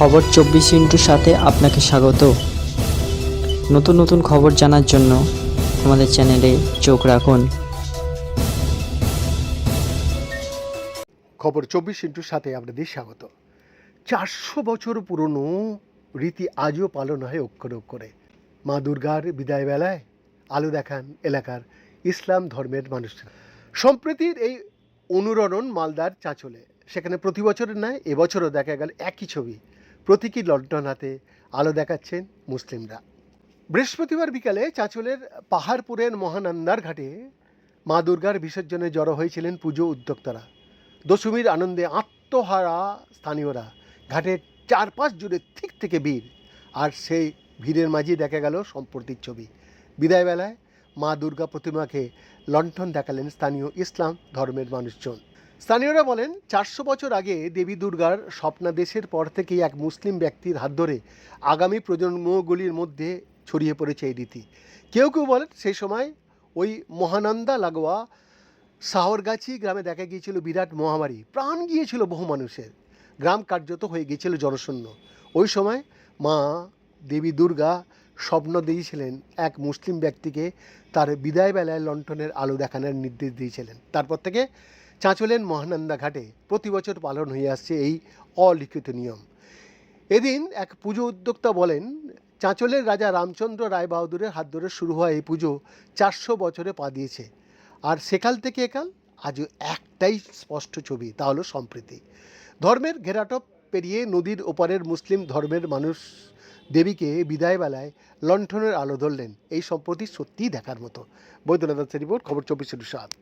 খবর চব্বিশ ইন্টুর সাথে আপনাকে স্বাগত। নতুন নতুন খবর জানার জন্য আমাদের চ্যানেলে চোখ রাখুন। খবর চব্বিশ ইন্টুর সাথে আপনাদের স্বাগত। চারশো বছর পুরনো রীতি আজও পালন হয় অক্ষরে অক্ষরে। মা দুর্গার বিদায় বেলায় আলো দেখান এলাকার ইসলাম ধর্মের মানুষরা সম্প্রতির এই অনুরণন মালদার চাঁচলে, সেখানে প্রতি বছরের নয় এবছরও দেখা গেল একই ছবি। প্রতীকী লন্ঠন হাতে আলো দেখাচ্ছেন মুসলিমরা। বৃহস্পতিবার বিকালে চাঁচলের পাহাড়পুরের মহানন্দার ঘাটে মা দুর্গার বিসর্জনে জড়ো হয়েছিলেন পুজো উদ্যোক্তারা। দশমীর আনন্দে আত্মহারা স্থানীয়রা। ঘাটের চারপাশ জুড়ে ঠিক থেকে ভিড়। আর সেই ভিড়ের মাঝেই দেখা গেল সম্প্রতির ছবি। বিদায়বেলায় মা দুর্গা প্রতিমাকে লণ্ঠন দেখালেন স্থানীয় ইসলাম ধর্মের মানুষজন। স্থানীয়রা বলেন, চারশো বছর আগে দেবী দুর্গার স্বপ্নাদেশের পর থেকেই এক মুসলিম ব্যক্তির হাত ধরে আগামী প্রজন্মগুলির মধ্যে ছড়িয়ে পড়েছে এই রীতি। কেউ কেউ বলেন, সেই সময় ওই মহানন্দা লাগোয়া সাহরগাছি গ্রামে দেখা গিয়েছিল বিরাট মহামারী। প্রাণ গিয়েছিল বহু মানুষের। গ্রাম কার্যত হয়ে গিয়েছিল জনশূন্য। ওই সময় মা দেবী দুর্গা স্বপ্ন দিয়েছিলেন এক মুসলিম ব্যক্তিকে তার বিদায় বেলায় লণ্ঠনের আলো দেখানোর নির্দেশ দিয়েছিলেন। তারপর থেকে চাঁচলেন মহানন্দা ঘাটে। প্রতি বছর পালন হয়ে আসছে এই অলিখিত নিয়ম। এদিন এক পুজো উদ্যোক্তা বলেন, চাঁচলের রাজা রামচন্দ্র রায় বাহাদুরের হাত ধরে শুরু হওয়া এই পুজো চারশো বছরে পা দিয়েছে। আর সেকাল থেকে একাল আজও একটাই স্পষ্ট ছবি, তা হলো সম্প্রীতি। ধর্মের ঘেরাটপ পেরিয়ে নদীর ওপারের মুসলিম ধর্মের মানুষ দেবীকে বিদায়বেলায় লণ্ঠনের আলো ধরলেন। এই সম্প্রতি সত্যিই দেখার মতো। বৈদ্যনাথ রিপোর্ট, খবর চব্বিশ সাত।